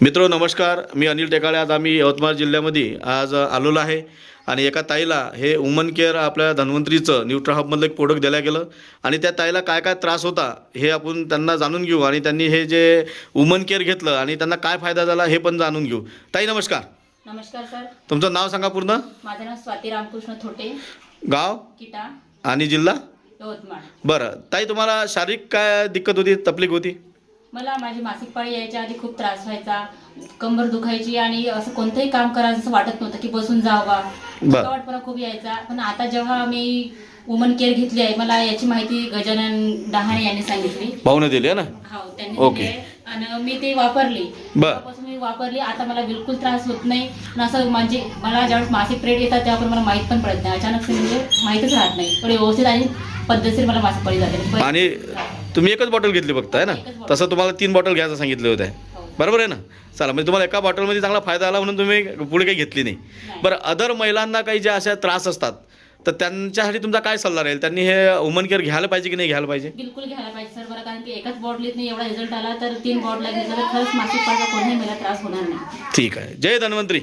मित्र नमस्कार. मी अनिल टेकाळे. आज आम्ही यवतमाळ जिल्ह्यामध्ये आज आलेलो आहे. आणि एका ताईला हे वुमन केअर आपल्या धन्वंतरीचं न्यूट्रा हबमधलं एक प्रोडक्ट दिलं गेलं. आणि त्या ताईला काय काय त्रास होता हे आपण त्यांना जाणून घेऊ. आणि त्यांनी हे जे वुमन केअर घेतलं आणि त्यांना काय फायदा झाला हे पण जाणून घेऊ. ताई नमस्कार. नमस्कार सर. तुमचं नाव सांगा पूर्ण. माझं नाव स्वाती रामकृष्ण थोटे. गाव? किटा. आणि जिल्हा? यवतमाळ. बरं. ताई तुम्हाला शारीरिक काय दिक्कत होती तकलीफ होती? मला माझी मासिक पाळी यायच्या आधी खूप त्रास व्हायचा कंबर दुखायची आणि असं कोणतंही काम करायचं असं वाटत नव्हतं की बसून जावा. वाटपणा खूप यायचा. पण आता जेव्हा मी वुमन केअर घेतली आहे मला याची माहिती गजानन डहाणे यांनी सांगितली. भाऊने दिली ना? हो त्यांनी ओके. दिली आहे. आणि मी ते वापरली. बर. तेव्हापासून मी वापरली. आता मला बिलकुल त्रास होत नाही. आणि असं म्हणजे मला ज्यावेळेस मासिक पिरियड येतात पण मला माहीत पण पडत नाही. अचानक म्हणजे माहीतच राहत नाही. पण व्यवस्थित आणि पद्धतशीर मला मासिक पाळी जाते. आणि तुम्ही एकच बॉटल घेतली फक्त आहे ना. तसं तुम्हाला तीन बॉटल घ्यायचं सांगितलं होतं. हो. बरोबर आहे ना? चला म्हणजे तुम्हाला एका बॉटलमध्ये चांगला फायदा आला म्हणून तुम्ही पुढे काही घेतली नाही. बरं अदर महिलांना काही ज्या अशा त्रास असतात तर त्यांच्यासाठी तुमचा काय सल्ला राहील? त्यांनी हे वुमन केअर घ्यायला पाहिजे की नाही घ्यायला पाहिजे? बिलकुल घ्यायला पाहिजे सर. बरं कारण की एकाच बॉटलीत नाही एवढा रिझल्ट आला तर तीन बॉटला घेतलं तर खरंच मासिक पाळीचा कोणताही मला त्रास होणार नाही. ठीक आहे. जय धन्वंतरी.